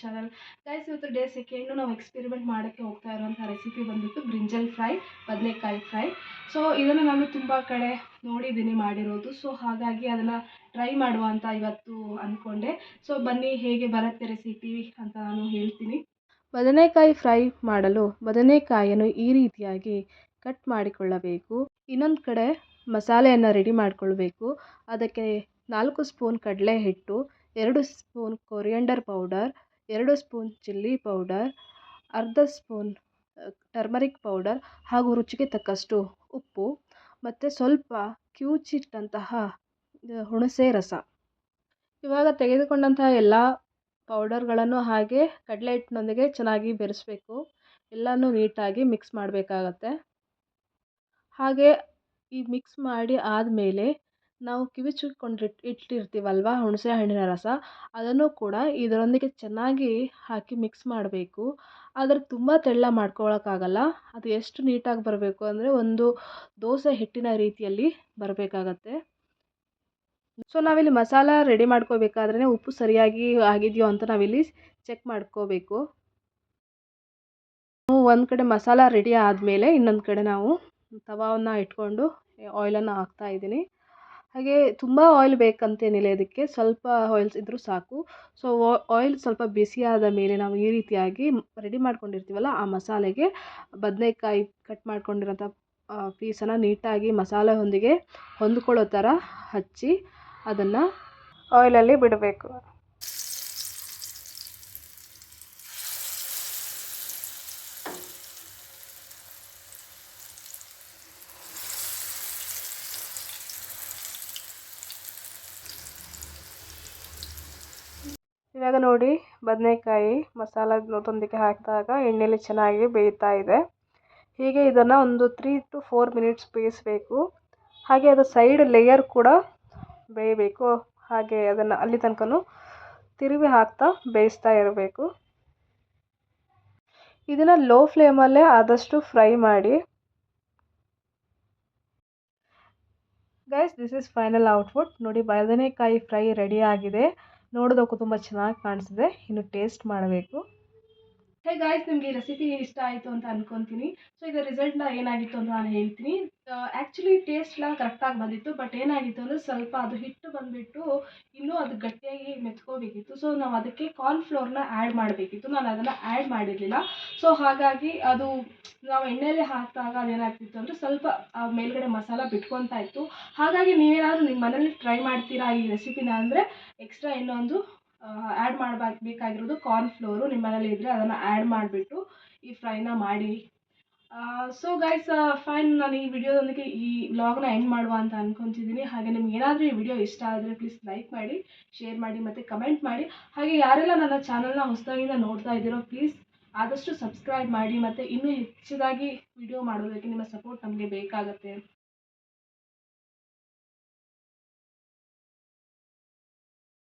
Channel guys ಇವತ್ತು day second ನಾವು experiment ಮಾಡೋಕ್ಕೆ ಹೋಗ್ತಾ ಇರುವಂಥ ರೆಸಿಪಿ ಬಂದ್ಬಿಟ್ಟು ಬ್ರಿಂಜಲ್ ಫ್ರೈ ಬದನೆಕಾಯಿ ಫ್ರೈ ಸೊ ಇದನ್ನು ನಾನು ತುಂಬ ಕಡೆ ನೋಡಿದ್ದೀನಿ, ಮಾಡಿರೋದು. ಸೊ ಹಾಗಾಗಿ ಅದನ್ನು ಟ್ರೈ ಮಾಡುವ ಅಂತ ಇವತ್ತು ಅಂದ್ಕೊಂಡೆ ಸೊ ಬನ್ನಿ, ಹೇಗೆ ಬರುತ್ತೆ ರೆಸಿಪಿ ಅಂತ ನಾನು ಹೇಳ್ತೀನಿ. ಬದನೆಕಾಯಿ ಫ್ರೈ ಮಾಡಲು ಬದನೆಕಾಯಿಯನ್ನು ಈ ರೀತಿಯಾಗಿ ಕಟ್ ಮಾಡಿಕೊಳ್ಳಬೇಕು. ಇನ್ನೊಂದು ಕಡೆ ಮಸಾಲೆಯನ್ನು ರೆಡಿ ಮಾಡಿಕೊಳ್ಬೇಕು. ಅದಕ್ಕೆ ನಾಲ್ಕು ಸ್ಪೂನ್ ಕಡಲೆ ಹಿಟ್ಟು ಎರಡು ಸ್ಪೂನ್ ಕೊರಿಯಂಡರ್ ಪೌಡರ್, ಎರಡು ಸ್ಪೂನ್ ಚಿಲ್ಲಿ ಪೌಡರ್, ಅರ್ಧ ಸ್ಪೂನ್ ಟರ್ಮರಿಕ್ ಪೌಡರ್ ಹಾಗೂ ರುಚಿಗೆ ತಕ್ಕಷ್ಟು ಉಪ್ಪು ಮತ್ತು ಸ್ವಲ್ಪ ಕಿವುಚಿಟ್ಟಂತಹ ಹುಣಸೆ ರಸ. ಇವಾಗ ತೆಗೆದುಕೊಂಡಂತಹ ಎಲ್ಲ ಪೌಡರ್ಗಳನ್ನು ಹಾಗೆ ಕಡಲೆ ಹಿಟ್ಟಿನೊಂದಿಗೆ ಚೆನ್ನಾಗಿ ಬೆರೆಸಬೇಕು. ಎಲ್ಲನೂ ನೀಟಾಗಿ ಮಿಕ್ಸ್ ಮಾಡಬೇಕಾಗತ್ತೆ. ಹಾಗೆ ಈ ಮಿಕ್ಸ್ ಮಾಡಿ ಆದಮೇಲೆ ನಾವು ಕಿವುಚಿಕೊಂಡಿಟ್ಟು ಇಟ್ಟಿರ್ತೀವಲ್ವ ಹುಣಸೆ ಹಣ್ಣಿನ ರಸ, ಅದನ್ನು ಕೂಡ ಇದರೊಂದಿಗೆ ಚೆನ್ನಾಗಿ ಹಾಕಿ ಮಿಕ್ಸ್ ಮಾಡಬೇಕು. ಆದರೆ ತುಂಬ ತೆಳ್ಳ ಮಾಡ್ಕೊಳ್ಳೋಕ್ಕಾಗಲ್ಲ ಅದು ಎಷ್ಟು ನೀಟಾಗಿ ಬರಬೇಕು ಅಂದರೆ ಒಂದು ದೋಸೆ ಹಿಟ್ಟಿನ ರೀತಿಯಲ್ಲಿ ಬರಬೇಕಾಗತ್ತೆ. ಸೊ ನಾವಿಲ್ಲಿ ಮಸಾಲ ರೆಡಿ ಮಾಡ್ಕೋಬೇಕಾದ್ರೆ ಉಪ್ಪು ಸರಿಯಾಗಿ ಆಗಿದೆಯೋ ಅಂತ ನಾವಿಲ್ಲಿ ಚೆಕ್ ಮಾಡ್ಕೋಬೇಕು. ಒಂದು ಕಡೆ ಮಸಾಲ ರೆಡಿ ಆದಮೇಲೆ ಇನ್ನೊಂದು ಕಡೆ ನಾವು ತವಾವನ್ನು ಇಟ್ಕೊಂಡು ಆಯಿಲನ್ನು ಹಾಕ್ತಾ ಇದ್ದೀನಿ. ಹಾಗೆ ತುಂಬ ಆಯಿಲ್ ಬೇಕಂತೇನಿಲ್ಲ ಇದಕ್ಕೆ ಸ್ವಲ್ಪ ಆಯಿಲ್ಸ್ ಇದ್ದರೂ ಸಾಕು. ಸೊ ಆಯಿಲ್ ಸ್ವಲ್ಪ ಬಿಸಿಯಾದ ಮೇಲೆ ನಾವು ಈ ರೀತಿಯಾಗಿ ರೆಡಿ ಮಾಡ್ಕೊಂಡಿರ್ತೀವಲ್ಲ, ಆ ಮಸಾಲೆಗೆ ಬದನೆಕಾಯಿ ಕಟ್ ಮಾಡ್ಕೊಂಡಿರೋಂಥ ಪೀಸನ್ನು ನೀಟಾಗಿ ಮಸಾಲೆಯೊಂದಿಗೆ ಹೊಂದ್ಕೊಳ್ಳೋ ಥರ ಹಚ್ಚಿ ಅದನ್ನು ಆಯಿಲಲ್ಲಿ ಬಿಡಬೇಕು. ಇವಾಗ ನೋಡಿ ಬದನೆಕಾಯಿ ಮಸಾಲದೊಂದಿಗೆ ಹಾಕಿದಾಗ ಎಣ್ಣೆಯಲ್ಲಿ ಚೆನ್ನಾಗಿ ಬೇಯ್ತಾ ಇದೆ. ಹೀಗೆ ಇದನ್ನು ಒಂದು ತ್ರೀ ಟು ಫೋರ್ ಮಿನಿಟ್ಸ್ ಬೇಯಿಸಬೇಕು. ಹಾಗೆ ಅದು ಸೈಡ್ ಲೇಯರ್ ಕೂಡ ಬೇಯಬೇಕು. ಹಾಗೆ ಅದನ್ನು ಅಲ್ಲಿ ತನಕನೂ ತಿರುವಿ ಹಾಕ್ತಾ ಬೇಯಿಸ್ತಾ ಇರಬೇಕು. ಇದನ್ನು ಲೋ ಫ್ಲೇಮಲ್ಲೇ ಆದಷ್ಟು ಫ್ರೈ ಮಾಡಿ. Guys this is final output ನೋಡಿ, ಬದನೆಕಾಯಿ ಫ್ರೈ ರೆಡಿ ಆಗಿದೆ. ನೋಡೋದಕ್ಕೂ ತುಂಬ ಚೆನ್ನಾಗಿ ಕಾಣಿಸಿದೆ ಇನ್ನು ಟೇಸ್ಟ್ ಮಾಡಬೇಕು. ಹೇ ಗಾಯ್ಸ್ ನಿಮಗೆ ರೆಸಿಪಿ ಇಷ್ಟ ಆಯಿತು ಅಂತ ಅನ್ಕೊತೀನಿ. ಸೊ ಇದರ ರಿಸಲ್ಟ್ನ ಏನಾಗಿತ್ತು ಅಂತ ನಾನು ಹೇಳ್ತೀನಿ. ಆ್ಯಕ್ಚುಲಿ ಟೇಸ್ಟ್ ಎಲ್ಲ ಕರೆಕ್ಟಾಗಿ ಬಂದಿತ್ತು ಬಟ್ ಏನಾಗಿತ್ತು ಅಂದರೆ ಸ್ವಲ್ಪ ಅದು ಹಿಟ್ಟು ಬಂದುಬಿಟ್ಟು ಇನ್ನೂ ಅದು ಗಟ್ಟಿಯಾಗಿ ಮೆತ್ಕೋಬೇಕಿತ್ತು. ಸೊ ನಾವು ಅದಕ್ಕೆ ಕಾರ್ನ್ ಕಾರ್ನ್ಫ್ಲೋರ್ನ ಆ್ಯಡ್ ಮಾಡಬೇಕಿತ್ತು. ನಾನು ಅದನ್ನು ಆ್ಯಡ್ ಮಾಡಿರಲಿಲ್ಲ. ಸೊ ಹಾಗಾಗಿ ಅದು ನಾವು ಎಣ್ಣೆಯಲ್ಲಿ ಹಾಕಿದಾಗ ಅದೇನಾಗ್ತಿತ್ತು ಅಂದರೆ ಸ್ವಲ್ಪ, ಆ ಮೇಲ್ಗಡೆ ಮಸಾಲ ಬಿಟ್ಕೊತಾ ಇತ್ತು. ಹಾಗಾಗಿ ನೀವೇನಾದರೂ ನಿಮ್ಮ ಮನೇಲಿ ಟ್ರೈ ಮಾಡ್ತೀರಾ ಈ ರೆಸಿಪಿನ ಅಂದರೆ ಎಕ್ಸ್ಟ್ರಾ ಇನ್ನೊಂದು ಆ್ಯಡ್ ಮಾಡಬೇಕು, ಬೇಕಾಗಿರೋದು ಕಾರ್ನ್ಫ್ಲೋರು ನಿಮ್ಮ ಮನೇಲಿ ಇದ್ದರೆ ಅದನ್ನು ಆ್ಯಡ್ ಮಾಡಿಬಿಟ್ಟು ಈ ಫ್ರೈನ ಮಾಡಿ. ಸೊ ಗೈಸ್ ಫೈನ್ ನಾನು ಈ ವಿಡಿಯೋದೊಂದಿಗೆ ಈ ವ್ಲಾಗ್ನ ಎಂಡ್ ಮಾಡುವ ಅಂತ ಅನ್ಕೊತಿದ್ದೀನಿ ಹಾಗೆ ನಿಮ್ಗೆ ಏನಾದರೂ ಈ ವಿಡಿಯೋ ಇಷ್ಟ ಆದರೆ ಪ್ಲೀಸ್ ಲೈಕ್ ಮಾಡಿ ಶೇರ್ ಮಾಡಿ ಮತ್ತು ಕಮೆಂಟ್ ಮಾಡಿ. ಹಾಗೆ ಯಾರೆಲ್ಲ ನನ್ನ ಚಾನಲ್ನ ಹೊಸದಾಗಿಂದ ನೋಡ್ತಾ ಇದ್ದೀರೋ ಪ್ಲೀಸ್ ಆದಷ್ಟು ಸಬ್ಸ್ಕ್ರೈಬ್ ಮಾಡಿ ಮತ್ತು ಇನ್ನೂ ಹೆಚ್ಚಿದಾಗಿ ವಿಡಿಯೋ ಮಾಡೋದಕ್ಕೆ ನಿಮ್ಮ ಸಪೋರ್ಟ್ ನಮಗೆ ಬೇಕಾಗುತ್ತೆ.